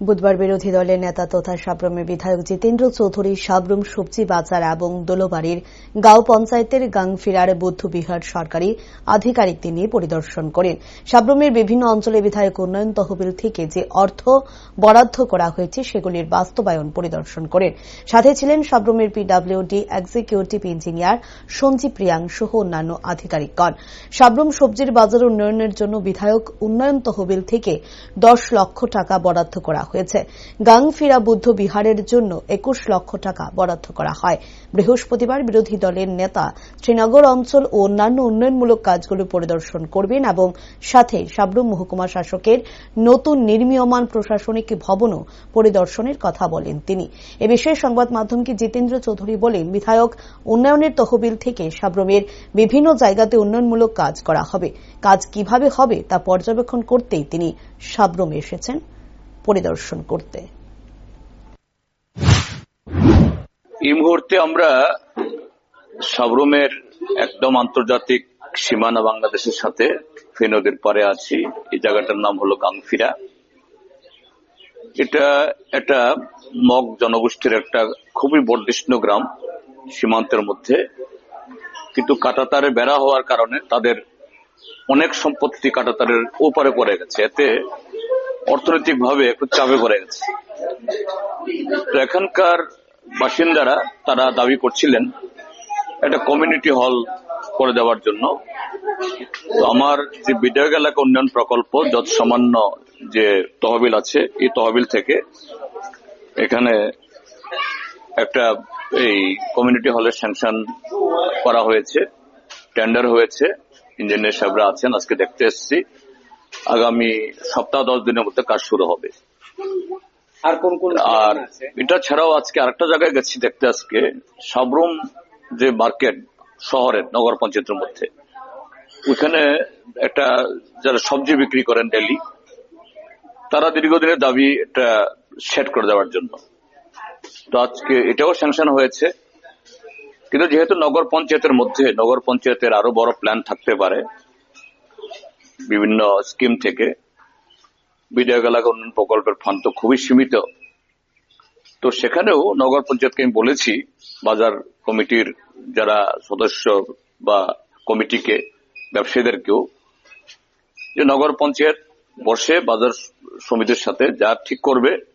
বুধবার বিরোধী দলের নেতা তথা সাব্রমের বিধায়ক জিতেন্দ্র চৌধুরী সাব্রম সবজি বাজার এবং দোলবাড়ির গাঁও পঞ্চায়েতের গাংফিরার বুদ্ধবিহার সরকারি আধিকারিক নিয়ে পরিদর্শন করেন। সাব্রমের বিভিন্ন অঞ্চলে বিধায়ক উন্নয়ন তহবিল থেকে যে অর্থ বরাদ্দ করা হয়েছে সেগুলির বাস্তবায়ন পরিদর্শন করেন। সাথে ছিলেন সাব্রমের পিডব্লিউডি এক্সিকিউটিভ ইঞ্জিনিয়ার সঞ্জীব প্রিয়াং সহ অন্যান্য আধিকারিকগণ। সাব্রম সবজির বাজার উন্নয়নের জন্য বিধায়ক উন্নয়ন তহবিল থেকে দশ লক্ষ টাকা বরাদ্দ করা হয়েছে। গাংফিরা বুদ্ধ বিহারের জন্য একুশ লক্ষ টাকা বরাদ্দ করা হয়। বৃহস্পতিবার বিরোধী দলের নেতা শ্রীনগর অঞ্চল ও অন্যান্য উন্নয়নমূলক কাজগুলো পরিদর্শন করবেন এবং সাথে সাবরুম মহকুমা শাসকের নতুন নির্মীয়মান প্রশাসনিক ভবনও পরিদর্শনের কথা বলেন তিনি। এ বিষয়ে সংবাদ মাধ্যমকে জিতেন্দ্র চৌধুরী বলেন, বিধায়ক উন্নয়নের তহবিল থেকে সাব্রমের বিভিন্ন জায়গাতে উন্নয়নমূলক কাজ করা হবে। কাজ কীভাবে হবে তা পর্যবেক্ষণ করতেই তিনি সাব্রমে এসেছেন। পরিদর্শন করতে। এই মুহূর্তে আমরা সাবরুমের একদম আন্তর্জাতিক সীমানা বাংলাদেশের সাথে ফেনী নদীর পারে আছি। এই জায়গাটার নাম হলো গাংফিরা এটা একটা মগ জনগোষ্ঠীর একটা খুবই বর্ধিষ্ণু গ্রাম সীমান্তের মধ্যে। কিন্তু কাটাতারে বেড়া হওয়ার কারণে তাদের অনেক সম্পত্তি কাটাতারের ওপারে পড়ে গেছে। এতে অর্থনৈতিক ভাবে একটু চাপে পড়ে গেছে। তো এখানকার বাসিন্দারা তারা দাবি করছিলেন একটা কমিউনিটি হল করে দেওয়ার জন্য। আমার যে বিধায়ক এলাকা উন্নয়ন প্রকল্প যত সামান্য যে তহবিল আছে, এই তহবিল থেকে এখানে একটা এই কমিউনিটি হলের স্যাংশন করা হয়েছে টেন্ডার হয়েছে। ইঞ্জিনিয়ার সাহেবরা আছেন, আজকে দেখতে এসেছি। আগামী সপ্তাহ দশ দিনের মধ্যে কাজ শুরু হবে। আর কোন কোন আর এটা ছাড়াও আজকে আরেকটা জায়গায় গেছি দেখতে আজকে। সাবরুম যে মার্কেট শহরের নগর পঞ্চায়েতের মধ্যে ওইখানে একটা যারা সবজি বিক্রি করেন ডেলি তারা দীর্ঘদিনের দাবি এটা সেট করে দেওয়ার জন্য। তো আজকে এটাও স্যাংশন হয়েছে। কিন্তু যেহেতু নগর পঞ্চায়েতের মধ্যে নগর পঞ্চায়েতের আরও বড় প্ল্যান থাকতে পারে বিভিন্ন স্কিম থেকে বিধায়ক এলাকা উন্নয়ন প্রকল্পের ফান্ড তো খুবই সীমিত। তো সেখানেও নগর পঞ্চায়েতকে আমি বলেছি, বাজার কমিটির যারা সদস্য বা কমিটিকে, ব্যবসায়ীদেরকেও, যে নগর পঞ্চায়েত বসে বাজার সমিতির সাথে যা ঠিক করবে